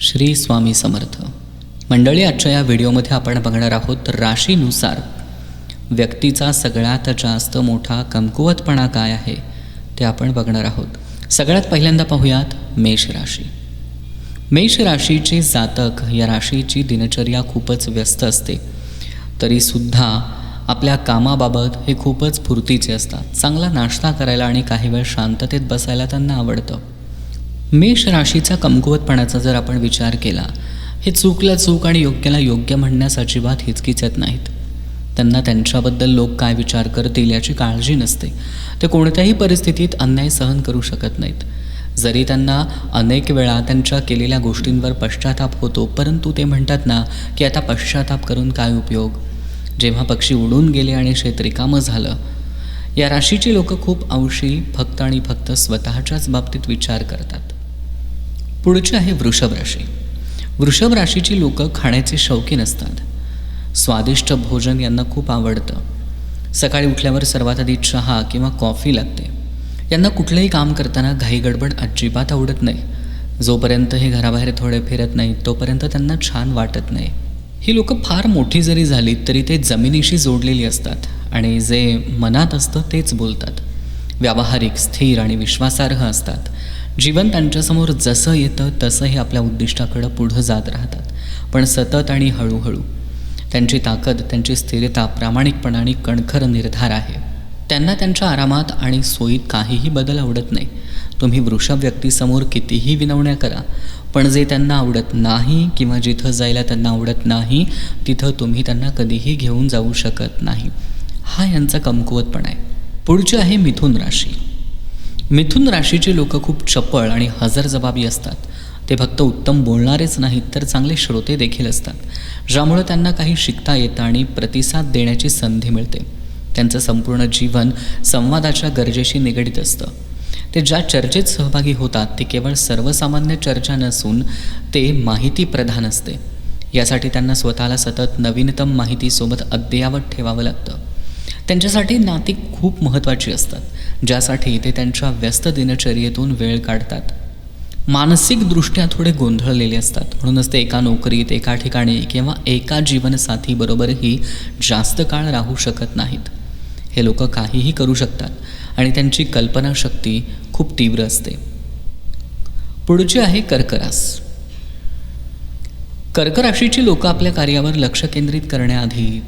श्री स्वामी समर्थ. मंडळी आजच्या या व्हिडिओमध्ये आपण बघणार आहोत तर राशीनुसार व्यक्तीचा सगळ्यात जास्त मोठा कमकुवतपणा काय आहे ते आपण बघणार आहोत. सगळ्यात पहिल्यांदा पाहूयात मेष राशी. मेष राशीचे जातक या राशीची दिनचर्या खूपच व्यस्त असते. तरीसुद्धा आपल्या कामाबाबत हे खूपच फुर्तीचे असतात. चांगला नाश्ता करायला आणि काही वेळ शांततेत बसायला त्यांना आवडतं. मेष राशीचा कमकुवतपणाचा जर आपण विचार केला हे चूकला चूक आणि योग्याला योग्य म्हणण्यास अजिबात हिचकिचत नाहीत. त्यांना त्यांच्याबद्दल लोक काय विचार करतील याची काळजी नसते. ते कोणत्याही परिस्थितीत अन्याय सहन करू शकत नाहीत. जरी त्यांना अनेक वेळा त्यांच्या केलेल्या गोष्टींवर पश्चाताप होतो परंतु ते म्हणतात ना की आता पश्चाताप करून काय उपयोग? जेव्हा पक्षी उडून गेले आणि शेत रिकामं झालं. या राशीची लोक खूप अंशी फक्त आणि फक्त स्वतःच्याच बाबतीत विचार करतात. पुढची आहे वृषभ राशी. वृषभ राशीची लोक खाण्याचे शौकीन असतात. स्वादिष्ट भोजन यांना खूप आवडतं. सकाळी उठल्यावर सर्वात आधी चहा किंवा कॉफी लागते. यांना कुठलंही काम करताना घाई गडबड अजिबात आवडत नाही. जोपर्यंत हे घराबाहेर थोडे फिरत नाही तोपर्यंत त्यांना छान वाटत नाही. ही लोक फार मोठी जरी झालीत तरी ते जमिनीशी जोडलेली असतात आणि जे मनात असतं तेच बोलतात. व्यावहारिक स्थिर आणि विश्वासार्ह असतात. जीवन त्यांच्यासमोर जसं येतं तसं हे आपल्या उद्दिष्टाकडं पुढं जात राहतात. पण सतत आणि हळूहळू त्यांची ताकद त्यांची स्थिरता प्रामाणिकपणा आणि कणखर निर्धार आहे. त्यांना त्यांच्या आरामात आणि सोयीत काहीही बदल आवडत नाही. तुम्ही वृषभ व्यक्तीसमोर कितीही विनवण्या करा पण जे त्यांना आवडत नाही किंवा जिथं जायला त्यांना आवडत नाही तिथं तुम्ही त्यांना कधीही घेऊन जाऊ शकत नाही. हा यांचा कमकुवतपणा आहे. पुढची आहे मिथुन राशी. मिथुन राशीचे लोक खूप चपळ आणि हजरजबाबी असतात. ते फक्त उत्तम बोलणारेच नाहीत तर चांगले श्रोते देखील असतात. ज्यामुळं त्यांना काही शिकता येतं आणि प्रतिसाद देण्याची संधी मिळते. त्यांचं संपूर्ण जीवन संवादाच्या गरजेशी निगडीत असतं. ते ज्या चर्चेत सहभागी होतात ते केवळ सर्वसामान्य चर्चा नसून ते माहिती प्रधान असते. यासाठी त्यांना स्वतःला सतत नवीनतम माहितीसोबत अद्ययावत ठेवावं लागतं. त्यांच्यासाठी नाती खूप महत्त्वाची असतात ज्यासाठी ते त्यांच्या व्यस्त दिनचर्येतून वेळ काढतात. मानसिकदृष्ट्या थोडे गोंधळलेले असतात म्हणूनच ते एका नोकरीत एका ठिकाणी किंवा एका जीवनसाथीबरोबरही जास्त काळ राहू शकत नाहीत. हे लोक काहीही करू शकतात आणि त्यांची कल्पनाशक्ती खूप तीव्र असते. पुढची आहे कर्करास. कर्कराशीची लोकं आपल्या कार्यावर लक्ष केंद्रित करण्याआधी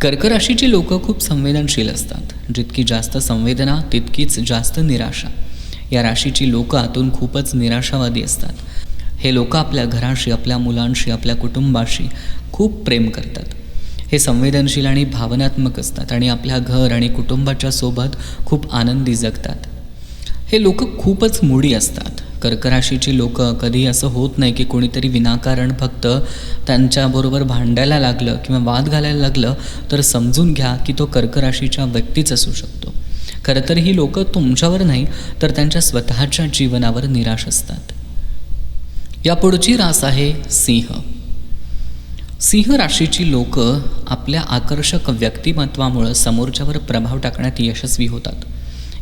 कर्कराशीची लोक खूप संवेदनशील असतात. जितकी जास्त संवेदना तितकीच जास्त निराशा. या राशीची लोक आतून खूपच निराशावादी असतात. हे लोक आपल्या घराशी आपल्या मुलांशी आपल्या कुटुंबाशी खूप प्रेम करतात. हे संवेदनशील आणि भावनात्मक असतात आणि आपल्या घर आणि कुटुंबाच्या सोबत खूप आनंदी जगतात. हे लोक खूपच मुडी असतात. कर्कराशीची लोक कधी असं होत नाही की कोणीतरी विनाकारण फक्त त्यांच्याबरोबर भांडायला लागलं किंवा वाद घालायला लागलं तर समजून घ्या की तो कर्कराशीच्या व्यक्तीच असू शकतो. खरं तर ही लोक तुमच्यावर नाही तर त्यांच्या स्वतःच्या जीवनावर निराश असतात. या पुढची रास आहे सिंह. सिंह राशीची लोक आपल्या आकर्षक व्यक्तिमत्वामुळं समोरच्यावर प्रभाव टाकण्यात यशस्वी होतात.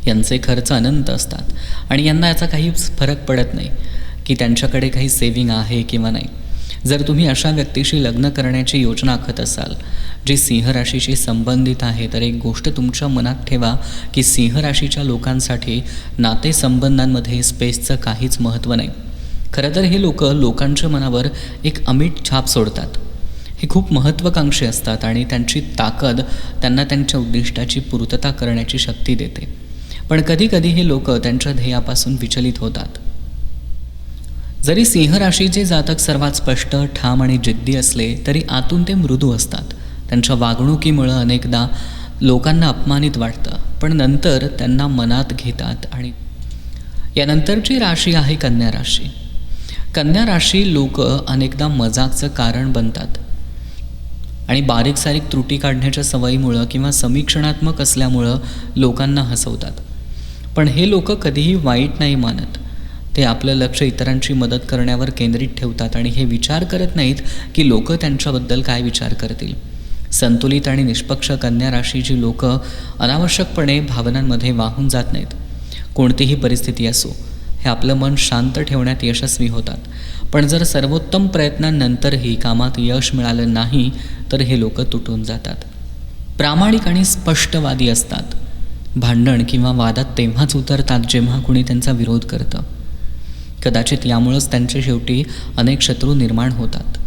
यांचे खर्च अनंत असतात. आणि यांना याचा काहीच फरक पडत नाही की त्यांच्याकडे काही सेविंग आहे किंवा नाही. जर तुम्ही अशा व्यक्तीशी लग्न करण्याची योजना आखत असाल जी सिंह राशीशी संबंधित आहे तर एक गोष्ट तुमच्या मनात ठेवा की सिंह राशीच्या लोकांसाठी नातेसंबंधांमध्ये स्पेसचं काहीच महत्त्व नाही. खरं तर हे लोक लोकांच्या मनावर एक अमिट छाप सोडतात. हे खूप महत्त्वाकांक्षी असतात आणि त्यांची ताकद त्यांना त्यांच्या उद्दिष्टाची पूर्तता करण्याची शक्ती देते. पण कधीकधी हे लोक त्यांच्या ध्येयापासून विचलित होतात. जरी सिंह राशीचे जातक सर्वात स्पष्ट ठाम आणि जिद्दी असले तरी आतून ते मृदू असतात. त्यांच्या वागणुकीमुळं अनेकदा लोकांना अपमानित वाटतं. पण नंतर त्यांना मनात घेतात आणि यानंतरची राशी आहे कन्या राशी. कन्या राशी लोक अनेकदा मजाकचं कारण बनतात. आणि बारीक सारीक त्रुटी काढण्याच्या सवयीमुळं किंवा समीक्षणात्मक असल्यामुळं लोकांना हसवतात. पण हे लोक कधीही वाईट नाही मानत. ते आपलं लक्ष इतरांची मदत करण्यावर केंद्रित ठेवतात आणि हे विचार करत नाहीत की लोक त्यांच्याबद्दल काय विचार करतील. संतुलित आणि निष्पक्ष कन्या राशीची लोक अनावश्यकपणे भावनांमध्ये वाहून जात नाहीत. कोणतीही परिस्थिती असो हे आपलं मन शांत ठेवण्यात यशस्वी होतात. पण जर सर्वोत्तम प्रयत्नांनंतरही कामात यश मिळालं नाही तर हे लोक तुटून जातात. प्रामाणिक आणि स्पष्टवादी असतात. भांडण किंवा वादात तेव्हाच उतरतात जेव्हा कुणी त्यांचा विरोध करतं. कदाचित यामुळंच त्यांचे शेवटी अनेक शत्रू निर्माण होतात.